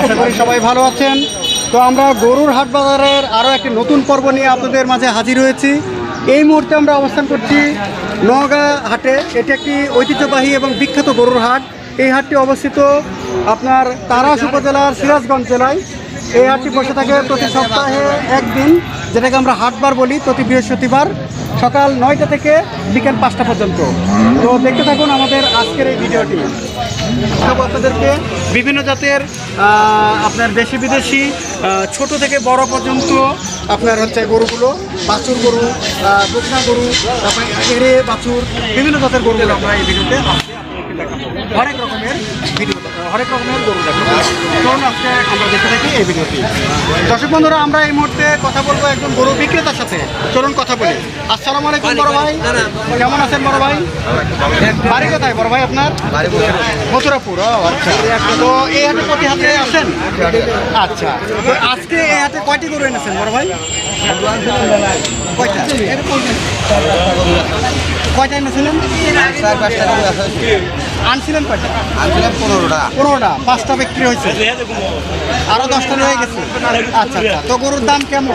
আশা করি সবাই ভালো আছেন। তো আমরা গরুর হাট বাজারের আরও একটি নতুন পর্ব নিয়ে আপনাদের মাঝে হাজির হয়েছি। এই মুহূর্তে আমরা অবস্থান করছি নওগাঁ হাটে। এটি একটি ঐতিহ্যবাহী এবং বিখ্যাত গরুর হাট। এই হাটটি অবস্থিত আপনার তারাস উপজেলার সিরাজগঞ্জ জেলায়। এই হাটটি বসে থাকে প্রতি সপ্তাহে একদিন, যেটাকে আমরা হাটবার বলি প্রতি বৃহস্পতিবার সকাল নয়টা থেকে বিকেল পাঁচটা পর্যন্ত। তো দেখতে থাকুন আমাদের আজকের এই ভিডিওটি। আপনাদেরকে বিভিন্ন জাতের আপনার দেশি বিদেশি ছোট থেকে বড় পর্যন্ত আপনার হচ্ছে গরুগুলো, বাছুর গরু বকনা গরু, তারপরে এরে বাছুর, বিভিন্ন জাতের গরুগুলো আমরা এই ভিডিওতে হরেক রকমের ভিডিও, হরেক রকমের গরু দেখাবো। চলুন আজকে আমরা দেখতে থাকি এই ভিডিওটি। দর্শক বন্ধুরা, আমরা এই মুহূর্তে কথা বলব একজন গরু বিক্রেতার সাথে। চলুন কথা বলি। আসসালামু আলাইকুম বড় ভাই। কেমন আছেন বড় ভাই? বাড়ি কোথায় বড় ভাই আপনার? মথুরাপুর। আচ্ছা। তো এই হাটে প্রতি হাতে আসেন আচ্ছা। আজকে এই হাতে কয়টি গরু এনেছেন বড় ভাই? কয়টা? কয়টা এনেছিলেন? আনছিলেন কয়টা? আনছিলাম পনেরোটা। পনেরোটা। পাঁচটা বিক্রি হয়েছে। আরও দশটা রয়ে গেছে। আচ্ছা আচ্ছা। তো গরুর দাম কেমন?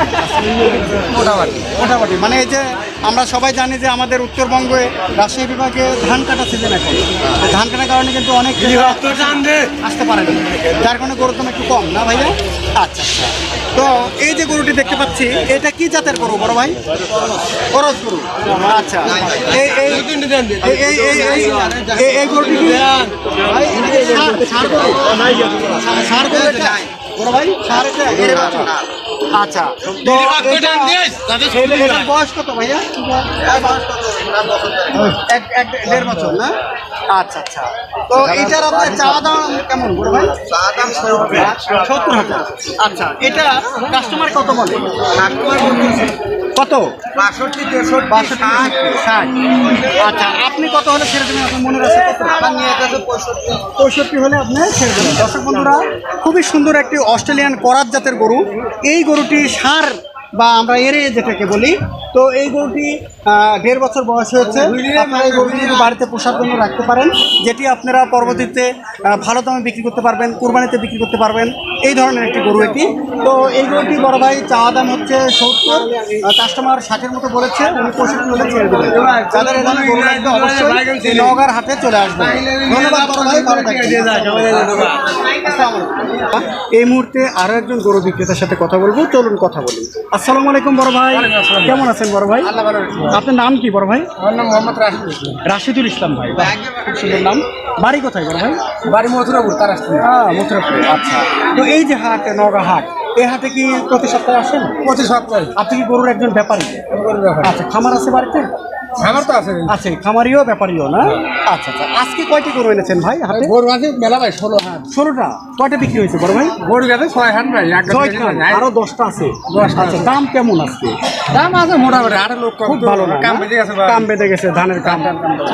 মোটামুটি। মোটামুটি। মানে এই যে আমরা সবাই জানি যে আমাদের উত্তরবঙ্গে রাজশাহী বিভাগে ধান কাটা সিজন এখন। ধান কাটার কারণে কিন্তু অনেক আসতে পারেনি যার কারণে গরুর দাম একটু কম না ভাইয়া? আচ্ছা আচ্ছা। তো এই যে গরুটি দেখতে পাচ্ছি এটা কি জাতের গরু বড় ভাই? খরচ গরু। আচ্ছা। এই গরুটি সার? গরু? সার বড় ভাই সার এটা আচ্ছা। তো বয়স কত ভাইয়া? এক এক দেড় বছর না? আচ্ছা আচ্ছা। তো এটার আপনার চা দাম কেমন বড় ভাই? চা দাম সত্তর হাজার। আচ্ছা এটা কাস্টমার কত বলে? কত? বাষট্টি তেষট্টি বাষট্টি ষাট। আচ্ছা আপনি কত হলে ছেড়ে দেবেন? আপনার মনে আছে কত? আমার নিয়ে গেছে পঁয়ষট্টি। পঁয়ষট্টি হলে আপনি ছেড়ে দেবেন। দর্শক বন্ধুরা খুবই সুন্দর একটি অস্ট্রেলিয়ান করাত জাতের গরু। এই গরুটি সার বা আমরা এরে যেটাকে বলি তো এই গরুটি আহ, দেড় বছর বয়স হয়েছে। আপনারা এই গরুটি যদি বাড়িতে পোষার জন্য রাখতে পারেন যেটি আপনারা পরবর্তীতে ভালো দামে বিক্রি করতে পারবেন কোরবানিতে বিক্রি করতে পারবেন এই ধরনের একটি গরু এটি। তো এই গরুটি বড় ভাই চাওয়া দাম হচ্ছে সত্তর কাস্টমার ষাটের মতো বলেছে উনি পঁয়ষট্টি হলে ছেড়ে দেবেন। যাদের গরু লাগবে অবশ্যই এই নওগাঁর হাটে চলে আসবে ধন্যবাদ বড় ভাই ভালো। এই মুহূর্তে আরও একজন গরু বিক্রেতার সাথে কথা বলব। চলুন কথা বলি। আসসালামু আলাইকুম বড় ভাই। কেমন আছেন? বড় ভাই? আপনার নাম কি বড় ভাই? আমার নাম মোহাম্মদ রাশিদ রাশিদুল ইসলাম ভাই। খুব সুন্দর নাম। বাড়ি কোথায় বড় ভাই? বাড়ি মথুরাপুর তার হ্যাঁ মথুরাপুর। আচ্ছা। তো এই যে হাট নগা হাট এই হাটে কি প্রতি সপ্তাহে আসেন? প্রতি সপ্তাহে। আপনি কি গরুর একজন ব্যাপারী? আচ্ছা খামার আছে বাড়িতে? আমার তো আছে। আছে খামারিও ব্যাপারীও না? আচ্ছা আচ্ছা। আজকে কয়টি গরু এনেছেন ভাই হাটে? গরু আছে মেলা ভাই ষোলো হাত ষোলোটা। কয়টা বিক্রি হয়েছে বড় ভাই? গরু গেছে ছয় হাত ভাই এক আরও দশটা আছে। দশটা আচ্ছা দাম কেমন আজকে? দাম আছে মোটামুটি আট লোক খুব ভালো না কাম বেঁধে গেছে কাম বেঁধে গেছে ধানের কাম।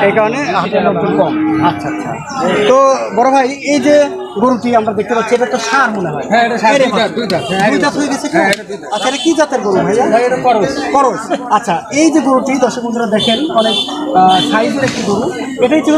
এই কারণে হাটের লোকজন কম। আচ্ছা আচ্ছা। তো বড় ভাই এই যে গরুটি আমরা দেখতে পাচ্ছি এটা তো সার মনে হয়। হ্যাঁ, এটা ষাঁড়, এরে দুই জাত, দুই জাত, হ্যাঁ, হয়ে গেছে? হ্যাঁ। আচ্ছা এটা কি জাতের গরু ভাইয়া ভাই, এটা করস। করস। আচ্ছা এই যে গরুটি দর্শক বন্ধুরা দেখেন অনেক সাইজের একটি গরু। এটাই ছিল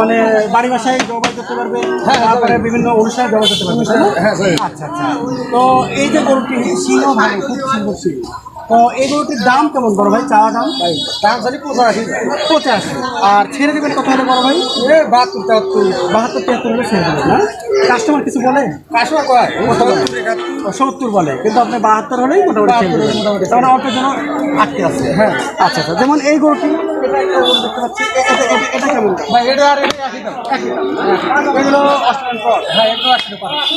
মানে বাড়ি বাসায় ব্যবহার করতে পারবে তারপরে বিভিন্ন অনুষ্ঠানে ব্যবহার করতে পারবে? হ্যাঁ, হ্যাঁ। আচ্ছা আচ্ছা। তো এই যে গরুটি সিংহ ভালো খুব সুন্দর সিংহ। তো এই গরুটির দাম কেমন বড় ভাই? চাওয়া দাম? ভাই দাম সারি পঁচাশি। পঁচাশি। আর ছেড়ে দেবেন কত হলে বড় ভাই? বাহাত্তর তেহাত্তর বাহাত্তর তিয়াত্তর হলে ছেড়ে দেবেন না? কাস্টমার কিছু বলে? কয়? সত্তর। বলে কিন্তু আপনি বাহাত্তর হলেই মোটামুটি ছেড়ে দেবেন। মোটামুটি। তাহলে জন্য আটকে আছে। হ্যাঁ। আচ্ছা আচ্ছা যেমন এই গরুটি এটা কেমন? ভাই এটা আর এটা একই দাম। একই দাম। এগুলো হ্যাঁ পারে। বেশি